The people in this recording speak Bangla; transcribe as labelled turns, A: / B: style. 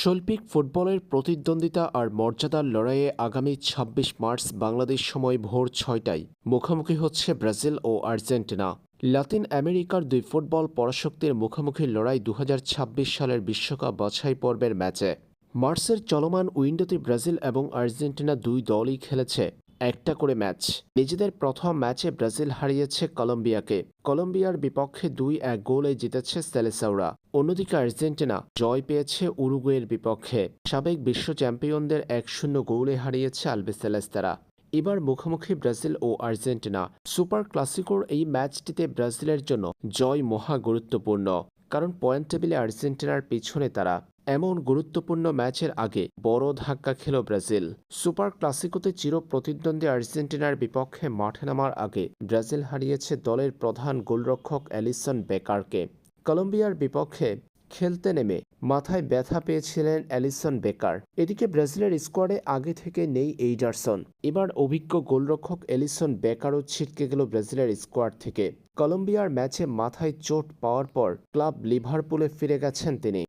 A: শৈল্পিক ফুটবলের প্রতিদ্বন্দ্বিতা আর মর্যাদার লড়াইয়ে আগামী ২৬ মার্চ বাংলাদেশ সময় ভোর ছয়টায়। মুখোমুখি হচ্ছে ব্রাজিল ও আর্জেন্টিনা। লাতিন আমেরিকার দুই ফুটবল পরাশক্তির মুখোমুখি লড়াই দু হাজার ছাব্বিশ সালের বিশ্বকাপ বাছাই পর্বের ম্যাচে। মার্চের চলমান উইন্ডোতে ব্রাজিল এবং আর্জেন্টিনা দুই দলই খেলেছে। একটা করে ম্যাচ। নিজেদের প্রথম ম্যাচে ব্রাজিল হারিয়েছে কলম্বিয়াকে। কলম্বিয়ার বিপক্ষে দুই এক গোলে জিতেছে সেলেসাউরা। অন্যদিকে আর্জেন্টিনা জয় পেয়েছে উরুগুয়ের বিপক্ষে। সাবেক বিশ্ব চ্যাম্পিয়নদের এক শূন্য গোলে হারিয়েছে আলবিসেলেস্তারা এবার মুখোমুখি ব্রাজিল ও আর্জেন্টিনা। সুপার ক্লাসিকোর এই ম্যাচটিতে ব্রাজিলের জন্য জয় মহা গুরুত্বপূর্ণ। কারণ পয়েন্ট টেবিলে আর্জেন্টিনার পিছনে তারা। এমন গুরুত্বপূর্ণ ম্যাচের আগে বড় ধাক্কা খেল ব্রাজিল। সুপার ক্লাসিকোতে চির প্রতিদ্বন্দ্বী আর্জেন্টিনার বিপক্ষে মাঠে নামার আগে ব্রাজিল হারিয়েছে দলের প্রধান গোলরক্ষক অ্যালিসন বেকারকে। কলম্বিয়ার বিপক্ষে খেলতে নেমে মাথায় ব্যথা পেয়েছিলেন অ্যালিসন বেকার। এদিকে ব্রাজিলের স্কোয়াডে আগে থেকে নেই এইডারসন। এবার অভিজ্ঞ গোলরক্ষক এলিসন বেকারও ছিটকে গেল ব্রাজিলের স্কোয়াড থেকে। কলম্বিয়ার ম্যাচে মাথায় চোট পাওয়ার পর ক্লাব লিভারপুলে ফিরে গেছেন তিনি।